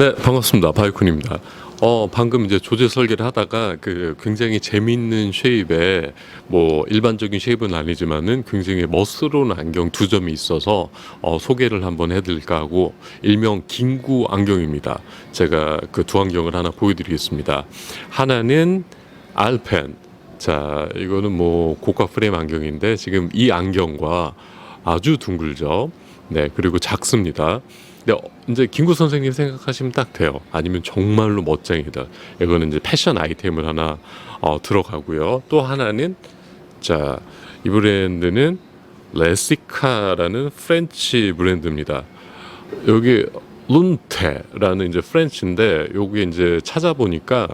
네, 반갑습니다. 바이쿤입니다. 어, 방금 이제 조제 설계를 하다가 그 굉장히 재미있는 쉐입에 뭐 일반적인 쉐입은 아니지만은 굉장히 멋스러운 안경 두 점이 있어서 어, 소개를 한번 해드릴까 하고 일명 긴구 안경입니다. 제가 그 두 안경을 하나 보여드리겠습니다. 하나는 알펜. 자, 이거는 뭐 고가 프레임 안경인데 지금 이 안경과 아주 둥글죠. 네, 그리고 작습니다. 근데 어, 이제 김구 선생님 생각하시면 딱 돼요. 아니면 정말로 멋쟁이다. 이거는 이제 패션 아이템을 하나 어, 들어가고요. 또 하나는 자, 이 브랜드는 레시카라는 프렌치 브랜드입니다. 여기 룬테라는 이제 프렌치인데 여기 이제 찾아보니까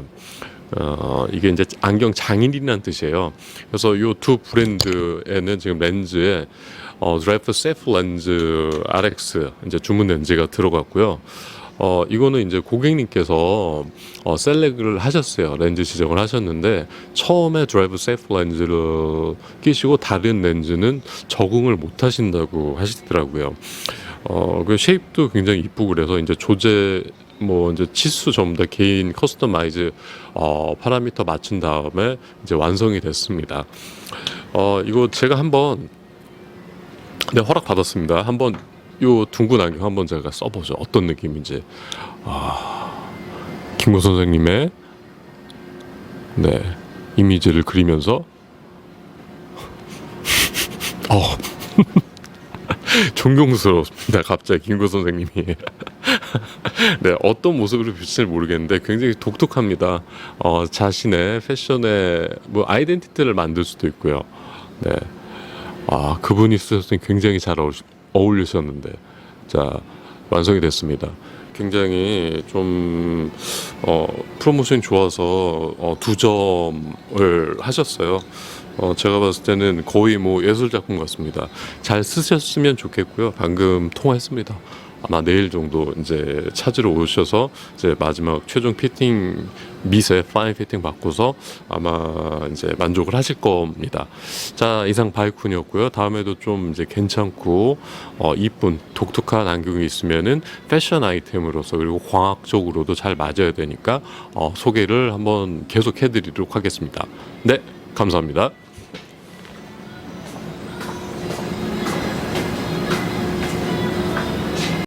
어 이게 이제 안경 장인이라는 뜻이에요. 그래서 요두 브랜드에는 지금 렌즈에 어 드라이프 세프 렌즈 RX 이제 주문 렌즈가 들어갔고요. 어 이거는 이제 고객님께서 어 셀렉을 하셨어요. 렌즈 지정을 하셨는데 처음에 드라이브 세프 렌즈를 끼시고 다른 렌즈는 적응을 못 하신다고 하시더라고요. 어, 그 쉐입도 굉장히 이쁘고 그래서 이제 조제 뭐 이제 치수 전부 다 개인 커스터마이즈 어 파라미터 맞춘 다음에 이제 완성이 됐습니다. 어 이거 제가 한번 네 허락 받았습니다. 한번 요 둥근 안경 한번 제가 써보죠. 어떤 느낌인지. 아 김구 선생님의 네 이미지를 그리면서 어 존경스럽습니다. 갑자기 김구 선생님이. 네, 어떤 모습으로 비칠지 모르겠는데 굉장히 독특합니다. 어, 자신의 패션의 뭐 아이덴티티를 만들 수도 있고요. 네. 아, 그분이 쓰셨을 때 굉장히 잘 어울, 어울리셨는데. 자, 완성이 됐습니다. 굉장히 좀, 어, 프로모션이 좋아서 어, 두 점을 하셨어요. 어, 제가 봤을 때는 거의 뭐 예술 작품 같습니다. 잘 쓰셨으면 좋겠고요. 방금 통화했습니다. 아마 내일 정도 이제 찾으러 오셔서 이제 마지막 최종 피팅 미세 파인 피팅 받고서 아마 이제 만족을 하실 겁니다. 자 이상 바이쿤이었고요. 다음에도 좀 이제 괜찮고 어, 이쁜 독특한 안경이 있으면은 패션 아이템으로서 그리고 광학적으로도 잘 맞아야 되니까 어, 소개를 한번 계속 해드리도록 하겠습니다. 네 감사합니다.